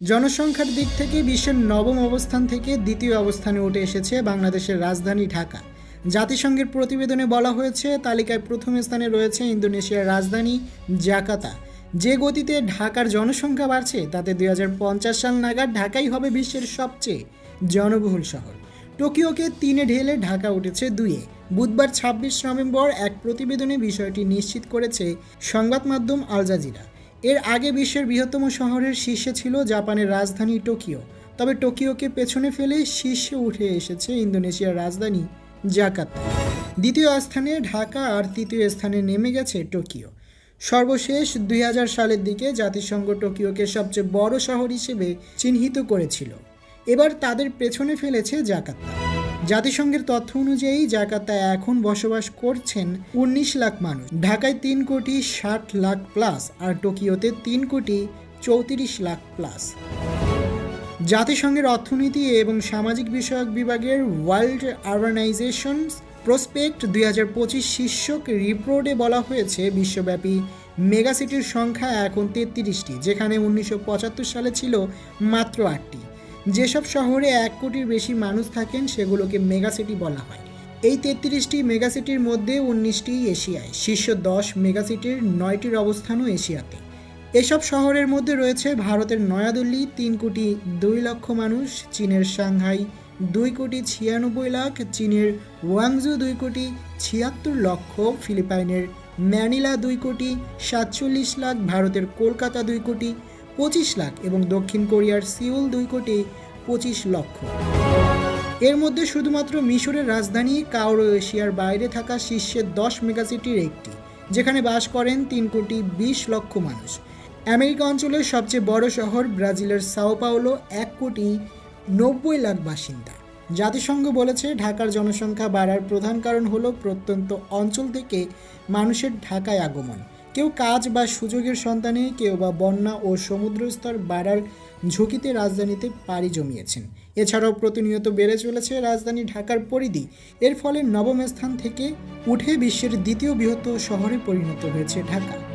জনসংখ্যার দিক থেকে বিশ্বের নবম অবস্থান থেকে দ্বিতীয় অবস্থানে উঠে এসেছে বাংলাদেশের রাজধানী ঢাকা। জাতিসংঘের প্রতিবেদনে বলা হয়েছে, তালিকায় প্রথম স্থানে রয়েছে ইন্দোনেশিয়ার রাজধানী জাকাতা। যে গতিতে ঢাকার জনসংখ্যা বাড়ছে, তাতে দুই হাজার পঞ্চাশ সাল নাগাদ ঢাকাই হবে বিশ্বের সবচেয়ে জনবহুল শহর। টোকিওকে তিনে ঢেলে ঢাকা উঠেছে দুইয়ে। বুধবার ছাব্বিশ নভেম্বর এক প্রতিবেদনে বিষয়টি নিশ্চিত করেছে সংবাদ মাধ্যম আল জাজিরা। এর আগে বিশ্বের বৃহত্তম শহরের শীর্ষে ছিল জাপানের রাজধানী টোকিও। তবে টোকিওকে পেছনে ফেলে শীর্ষে উঠে এসেছে ইন্দোনেশিয়ার রাজধানী জাকার্তা। দ্বিতীয় স্থানে ঢাকা আর তৃতীয় স্থানে নেমে গেছে টোকিও। সর্বশেষ দুই হাজার সালের দিকে জাতিসংঘ টোকিওকে সবচেয়ে বড় শহর হিসেবে চিহ্নিত করেছিল। এবার তাদের পেছনে ফেলেছে জাকার্তা। জাতিসংঘের তথ্য অনুযায়ী জাকার্তায় এখন বসবাস করছেন উনিশ লাখ মানুষ। ঢাকায় তিন কোটি ষাট লাখ প্লাস আর টোকিওতে তিন কোটি চৌত্রিশ লাখ প্লাস। জাতিসংঘের অর্থনীতি এবং সামাজিক বিষয়ক বিভাগের ওয়ার্ল্ড আরবানাইজেশন প্রসপেক্ট দুই হাজার পঁচিশ শীর্ষক রিপোর্টে বলা হয়েছে, বিশ্বব্যাপী মেগাসিটির সংখ্যা এখন তেত্রিশটি, যেখানে উনিশশো পঁচাত্তর সালে ছিল মাত্র আটটি। যেসব শহরে এক কোটির বেশি মানুষ থাকেন, সেগুলোকে মেগাসিটি বলা হয়। এই তেত্রিশটি মেগাসিটির মধ্যে উনিশটি এশিয়ায়, শীর্ষ দশ মেগাসিটির নয়টির অবস্থানও এশিয়াতে। এসব শহরের মধ্যে রয়েছে ভারতের নয়াদিল্লি, তিন কোটি দুই লক্ষ মানুষ, চীনের সাংহাই, দুই কোটি ছিয়ানব্বই লাখ, চীনের ওয়াংজু দুই কোটি ছিয়াত্তর লক্ষ, ফিলিপাইনের ম্যানিলা, দুই কোটি সাতচল্লিশ লাখ, ভারতের কলকাতা, দুই কোটি পঁচিশ লাখ এবং দক্ষিণ কোরিয়ার সিউল দুই কোটি পঁচিশ লক্ষ। এর মধ্যে শুধুমাত্র মিশরের রাজধানী কাউরো এশিয়ার বাইরে থাকা শীর্ষের দশ মেগাসিটির একটি, যেখানে বাস করেন তিন কোটি বিশ লক্ষ মানুষ। আমেরিকা অঞ্চলের সবচেয়ে বড় শহর ব্রাজিলের সাও পাওলো এক কোটি নব্বই লাখ বাসিন্দা। জাতিসংঘ বলেছে, ঢাকার জনসংখ্যা বাড়ার প্রধান কারণ হলো প্রত্যন্ত অঞ্চল থেকে মানুষের ঢাকায় আগমন। কেউ কাজ বা সুযোগের সন্তানে কেউ বা বন্যা ও সমুদ্রস্তর বাড়ার ঝুঁকিতে রাজধানীতে পাড়ি জমিয়েছেন। এছাড়াও প্রতিনিয়ত বেড়ে চলেছে রাজধানী ঢাকার পরিধি। এর ফলে নবম স্থান থেকে উঠে বিশ্বের দ্বিতীয় বৃহত্তম শহরে পরিণত হয়েছে ঢাকা।